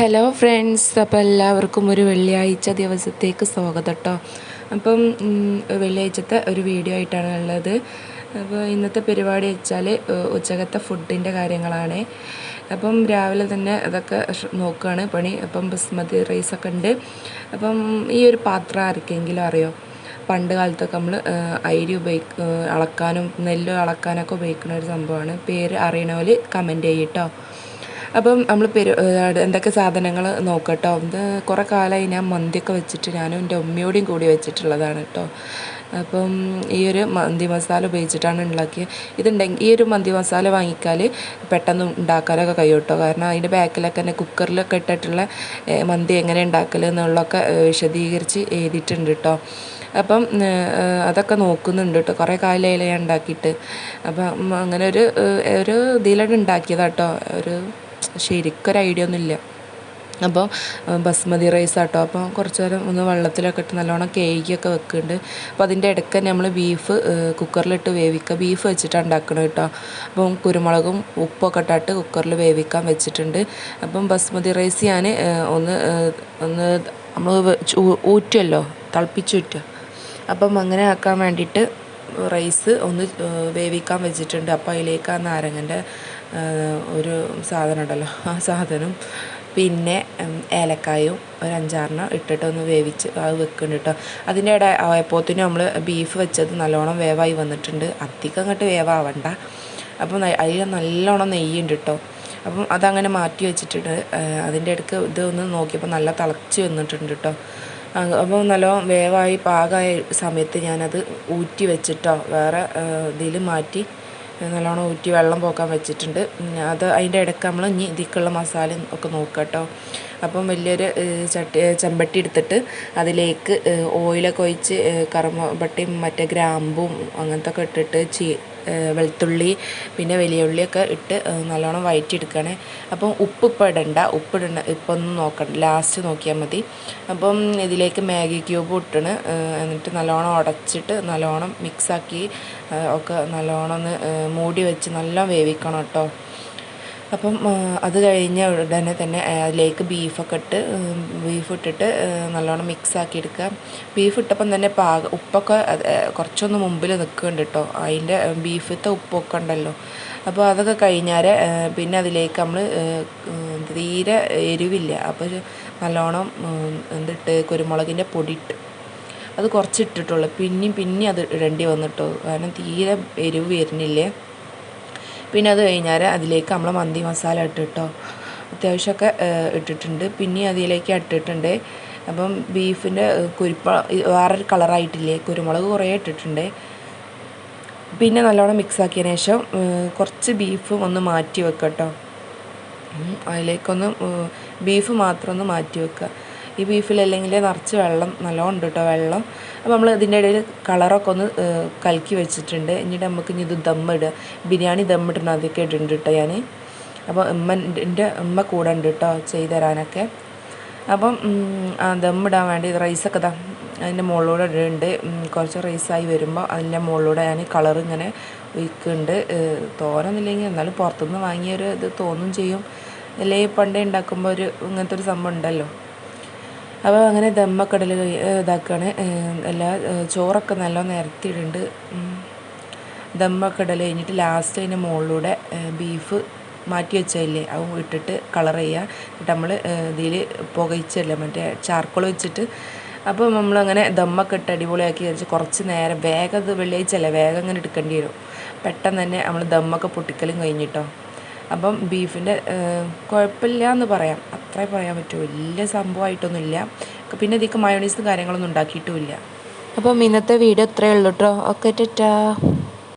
Hello friends അപ്പോൾ എല്ലാവർക്കും ഒരു വെള്ളിയാഴ്ച ദിവസത്തേക്ക് സ്വാഗതം കേട്ടോ അപ്പം വെള്ളിയാഴ്ചത്തെ ഒരു വീഡിയോ ആയിട്ടാണ് ഉള്ളത്. അപ്പോൾ ഇന്നത്തെ പരിപാടി വെച്ചാൽ ഉച്ചകത്തെ ഫുഡിന്റെ കാര്യങ്ങളാണ്. അപ്പം രാവിലെ തന്നെ അതൊക്കെ നോക്കുകയാണ് പണി. അപ്പം ബസ്മതി റൈസൊക്കെ ഉണ്ട്. അപ്പം ഈ ഒരു പാത്രം ആർക്കെങ്കിലും അറിയോ? പണ്ട് കാലത്തൊക്കെ നമ്മൾ അരി ഉപയോഗിക്ക അളക്കാനും നെല്ല് അളക്കാനൊക്കെ ഉപയോഗിക്കുന്ന ഒരു സംഭവമാണ്. പേര് അറിയണ പോലെ കമന്റ് ചെയ്യട്ടോ അപ്പം നമ്മൾ പെരു എന്തൊക്കെ സാധനങ്ങൾ നോക്കട്ടോ? ഇത് കുറേ കാലമായി ഞാൻ മന്തിയൊക്കെ വെച്ചിട്ട് ഞാനും എന്റെ ഉമ്മയോടെയും കൂടി വെച്ചിട്ടുള്ളതാണ് കേട്ടോ അപ്പം ഈ ഒരു മന്തി മസാല ഉപയോഗിച്ചിട്ടാണ് ഉണ്ടാക്കിയത് ഇതുണ്ടെങ്കിൽ ഈ ഒരു മന്തി മസാല വാങ്ങിക്കാൽ പെട്ടെന്ന് ഉണ്ടാക്കാനൊക്കെ കഴിയും കേട്ടോ കാരണം അതിന്റെ ബാക്കിലൊക്കെ തന്നെ കുക്കറിലൊക്കെ ഇട്ടിട്ടുള്ള മന്തി എങ്ങനെ ഉണ്ടാക്കൽ എന്നുള്ളതൊക്കെ വിശദീകരിച്ച് എഴുതിയിട്ടുണ്ട് കേട്ടോ അപ്പം അതൊക്കെ നോക്കുന്നുണ്ട് കേട്ടോ കുറേ കാലയിലുണ്ടാക്കിയിട്ട് അപ്പം അങ്ങനെ ഒരു ഒരു ഇതിലാണ് ഉണ്ടാക്കിയതാട്ടോ ഒരു ശരിക്കൊരു ഐഡിയ ഒന്നുമില്ല അപ്പോൾ ബസ്മതി റൈസ് ആട്ടോ അപ്പോൾ കുറച്ച് നേരം ഒന്ന് വെള്ളത്തിലൊക്കെ ഇട്ട് നല്ലോണം കേക്കിയൊക്കെ വെക്കുന്നുണ്ട്. അപ്പോൾ അതിന്റെ ഇടയ്ക്ക് നമ്മൾ ബീഫ് കുക്കറിലിട്ട് വേവിക്കുക. ബീഫ് വെച്ചിട്ടാണ് ഉണ്ടാക്കണം കേട്ടോ. അപ്പം കുരുമുളകും ഉപ്പൊക്കെ ഇട്ടിട്ട് കുക്കറിൽ വേവിക്കാൻ വെച്ചിട്ടുണ്ട്. അപ്പം ബസ്മതി റൈസ് ഞാൻ ഒന്ന് ഒന്ന് നമ്മൾ ഊറ്റുമല്ലോ തിളപ്പിച്ചൂറ്റുക അപ്പം അങ്ങനെ ആക്കാൻ വേണ്ടിയിട്ട് റൈസ് ഒന്ന് വേവിക്കാൻ വെച്ചിട്ടുണ്ട്. അപ്പോൾ അതിലേക്ക് ആ നാരങ്ങന്റെ ഒരു സാധനം ഉണ്ടല്ലോ ആ സാധനം പിന്നെ ഏലക്കായും ഒരു അഞ്ചാറെണ്ണം ഇട്ടിട്ട് ഒന്ന് വേവിച്ച് അത് വെക്കുന്നുണ്ട് കേട്ടോ അതിന്റെ ഇട ആയപ്പോഴത്തേനും നമ്മൾ ബീഫ് വെച്ചത് നല്ലോണം വേവായി വന്നിട്ടുണ്ട്. അധികം അങ്ങോട്ട് വേവാവണ്ട. അപ്പം അതിൽ നല്ലോണം നെയ്യുണ്ട് കേട്ടോ അപ്പം അതങ്ങനെ മാറ്റി വെച്ചിട്ടുണ്ട്. അതിന്റെ ഇടയ്ക്ക് ഇത് ഒന്ന് നോക്കിയപ്പോൾ നല്ല തിളച്ച് വന്നിട്ടുണ്ട് കേട്ടോ അപ്പോൾ നല്ലോണം വേവായി പാകമായ സമയത്ത് ഞാനത് ഊറ്റി വെച്ചിട്ടോ വേറെ ഇതിൽ മാറ്റി നല്ലോണം ഊറ്റി വെള്ളം പോക്കാൻ വെച്ചിട്ടുണ്ട്. അത് അതിന്റെ ഇടയ്ക്ക് നമ്മൾ ഇനി ഇതിക്കുള്ള മസാല ഒക്കെ നോക്കാം കേട്ടോ അപ്പം വലിയൊരു ചട്ടി ചെമ്പട്ടി എടുത്തിട്ട് അതിലേക്ക് ഓയിലൊക്കെ ഒഴിച്ച് കറുമ്പട്ടിയും മറ്റേ ഗ്രാമ്പും അങ്ങനത്തെ ഒക്കെ ഇട്ടിട്ട് ചീ വെളുത്തുള്ളി പിന്നെ വലിയ ഉള്ളിയൊക്കെ ഇട്ട് നല്ലോണം വഴറ്റിയെടുക്കണേ അപ്പം ഉപ്പ് ഇപ്പം ഇടണ്ട ഉപ്പ് ഇടണ്ട ഇപ്പം ഒന്നും നോക്കണ്ട ലാസ്റ്റ് നോക്കിയാൽ മതി. അപ്പം ഇതിലേക്ക് മാഗി ക്യൂബ് ഇട്ടണ് എന്നിട്ട് നല്ലോണം ഉടച്ചിട്ട് നല്ലോണം മിക്സാക്കി ഒക്കെ നല്ലോണം ഒന്ന് മൂടി വെച്ച് നല്ലോണം വേവിക്കണം കേട്ടോ. അപ്പം അത് കഴിഞ്ഞ ഉടനെ തന്നെ അതിലേക്ക് ബീഫൊക്കെ ഇട്ട് ബീഫ് ഇട്ടിട്ട് നല്ലോണം മിക്സ് ആക്കി എടുക്കുക. ബീഫ് ഇട്ടപ്പം തന്നെ പാക ഉപ്പൊക്കെ കുറച്ചൊന്ന് മുമ്പിൽ നിൽക്കുന്നുണ്ട് കേട്ടോ അതിന്റെ ബീഫത്തെ ഉപ്പൊക്കെ ഉണ്ടല്ലോ. അപ്പോൾ അതൊക്കെ കഴിഞ്ഞാൽ പിന്നെ അതിലേക്ക് നമ്മൾ തീരെ എരിവില്ല. അപ്പോൾ നല്ലോണം എന്തിട്ട് കുരുമുളകിന്റെ പൊടി ഇട്ട് അത് കുറച്ച് ഇട്ടിട്ടുള്ളൂ പിന്നെയും പിന്നെയും അത് ഇടേണ്ടി വന്നിട്ടോ. കാരണം തീരെ എരിവ് വരുന്നില്ലേ? പിന്നെ അത് കഴിഞ്ഞാൽ അതിലേക്ക് നമ്മൾ മന്തി മസാല ഇട്ടിട്ടോ അത്യാവശ്യമൊക്കെ ഇട്ടിട്ടുണ്ട്. പിന്നെ അതിലേക്ക് ഇട്ടിട്ടുണ്ട് അപ്പം ബീഫിന്റെ കുരുപ്പ വേറൊരു കളറായിട്ടില്ലേ കുരുമുളക് കുറേ ഇട്ടിട്ടുണ്ട്. പിന്നെ നല്ലോണം മിക്സ് ആക്കിയതിന് ശേഷം കുറച്ച് ബീഫ് ഒന്ന് മാറ്റി വെക്കട്ടോ. അതിലേക്കൊന്ന് ബീഫ് മാത്രം ഒന്ന് മാറ്റി വെക്കുക ഈ ബീഫിലല്ലെങ്കിൽ നിറച്ച് വെള്ളം നല്ലോണം ഉണ്ട് കേട്ടോ വെള്ളം. അപ്പോൾ നമ്മൾ ഇതിന്റെ ഇടയിൽ കളറൊക്കെ ഒന്ന് കലക്കി വെച്ചിട്ടുണ്ട്. എന്നിട്ട് നമുക്ക് ഇനി ഇത് ദമ്മിടുക ബിരിയാണി ദമ്മിടണം അതൊക്കെ ഇടുന്നുണ്ട് കേട്ടോ ഞാൻ അപ്പോൾ ഉമ്മ എന്റെ ഉമ്മ കൂടെ ഉണ്ട് കേട്ടോ ചെയ്തു തരാനൊക്കെ. അപ്പം ദമ്മിടാൻ വേണ്ടി റൈസൊക്കെ ഇതാ അതിന്റെ മുകളിലൂടെ ഇടുന്നുണ്ട് കുറച്ച് റൈസായി വരുമ്പോൾ അതിന്റെ മുകളിലൂടെ ഞാൻ കളർ ഇങ്ങനെ ഒഴിക്കുന്നുണ്ട് തോരന്നില്ലെങ്കിൽ എന്നാലും പുറത്തുനിന്ന് വാങ്ങിയൊരു ഇത് തോന്നും ചെയ്യും. അല്ലെങ്കിൽ പണ്ടേ ഉണ്ടാക്കുമ്പോൾ ഒരു ഇങ്ങനത്തെ ഒരു സംഭവം ഉണ്ടല്ലോ അപ്പോൾ അങ്ങനെ ദമ്മക്കടൽ ഇതാക്കുകയാണ് എല്ലാ ചോറൊക്കെ നല്ല നിരത്തിയിടുന്നുണ്ട് ദമ്മക്കടൽ ദമ്മൊക്കെ കഴിഞ്ഞിട്ട് ലാസ്റ്റ് അതിന്റെ മുകളിലൂടെ ബീഫ് മാറ്റി വെച്ചതില്ലേ? അത് ഇട്ടിട്ട് കളർ ചെയ്യുക എന്നിട്ട് നമ്മൾ ഇതിൽ പുകയിച്ചല്ലേ മറ്റേ ചാർക്കോൾ വെച്ചിട്ട്. അപ്പോൾ നമ്മളങ്ങനെ ദമ്മൊക്കെ ഇട്ട് അടിപൊളിയാക്കി വെച്ച് കുറച്ച് നേരം വേഗം അത് വെള്ളിയാഴ്ചയല്ലേ? വേഗം അങ്ങനെ എടുക്കേണ്ടി വരും. പെട്ടെന്ന് തന്നെ നമ്മൾ ദമ്മൊക്കെ പൊട്ടിക്കലും കഴിഞ്ഞിട്ടോ. അപ്പം ബീഫിന്റെ കുഴപ്പമില്ല എന്ന് പറയാം. അത്രേ പറയാൻ പറ്റൂ. വലിയ സംഭവമായിട്ടൊന്നുമില്ല പിന്നെ ഇതിക്ക് മയോണീസ് കാര്യങ്ങളൊന്നും ഉണ്ടാക്കിയിട്ടുമില്ല. അപ്പം ഇന്നത്തെ വീഡിയോ ഇത്രയേ ഉള്ളൂ കേട്ടോ ഓക്കെ ടാറ്റാ